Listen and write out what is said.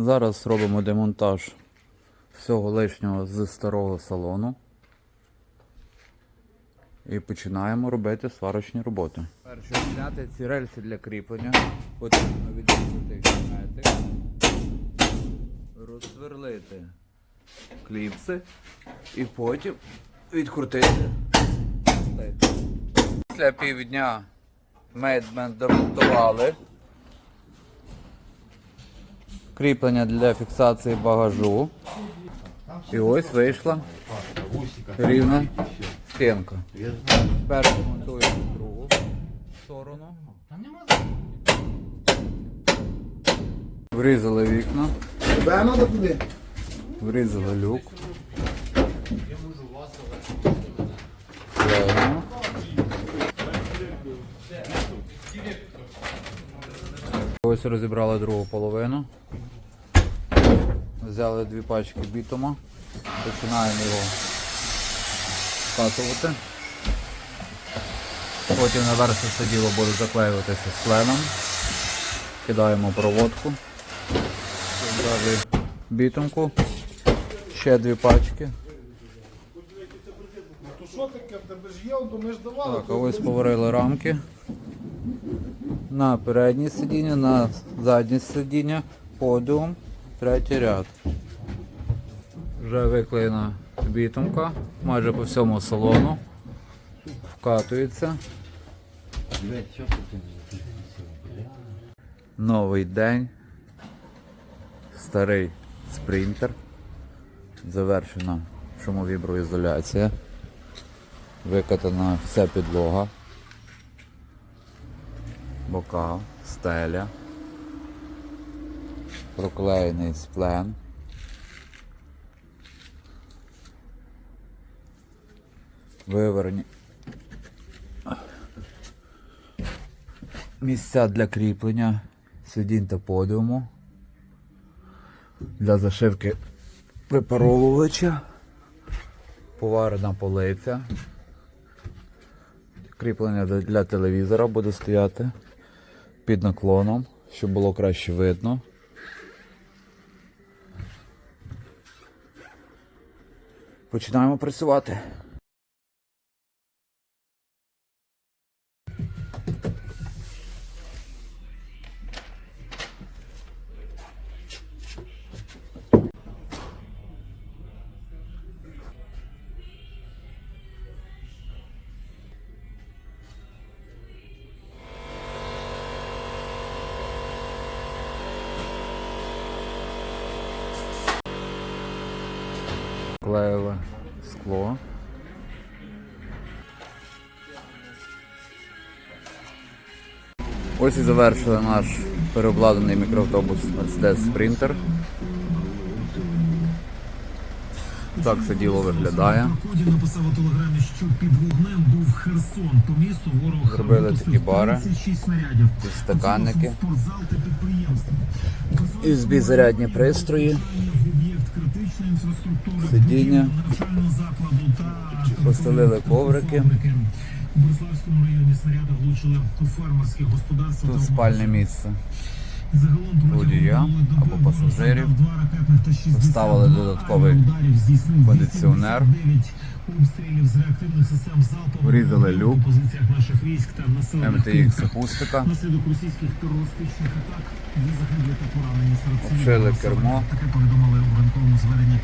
Зараз робимо демонтаж всього лишнього з старого салону. І починаємо робити сварочні роботи. Перше зняти ці рельси для кріплення. Потрібно відрізати герметик. Розсверлити кліпси і потім відкрутити. Після півдня ми демонтували. Кріплення для фіксації багажу. І ось вийшла рівна стінка. Тепер монтуємо другу сторону. Врізали вікна, врізали люк. Клеїмо. Ось розібрали другу половину. Взяли дві пачки бітума. Починаємо його скатувати. Потім наверх все діло буде заклеюватися з пленом. Кидаємо проводку. Далі бітумку. Ще дві пачки. Так, а ось поварили рамки. На переднє сидіння, на заднє сидіння, подіум, третій ряд. Вже виклеєна бітумка, майже по всьому салону. Вкатується. Новий день. Старий спринтер. Завершена шумовіброізоляція. Викатана вся підлога, бока, стеля, проклеєний сплен. Виверні місця для кріплення сидінь та подіуму, для зашивки випаровувача, поварена полиця. Кріплення для телевізора буде стояти під наклоном, щоб було краще видно. Починаємо працювати. Клеєве скло. Ось і завершили наш переобладнаний мікроавтобус Mercedes Sprinter. Так це діло виглядає. написав у телеграмі, що під вогнем був Херсон. По місту ворог Зробили такі бари, 36 снарядів. підстаканники. Спортзал та підприємство. USB зарядні пристрої, в фермерське господарство. Тут спальне місце. Водія або пасажирів. завдав два ракетних та 60 Поставили додатковий кондиціонер. 89 обстрілів з реактивних систем залпового Врізали люк. пунктах. акустика. Обшили кермо. Таке повідомили у ранковому зведенні.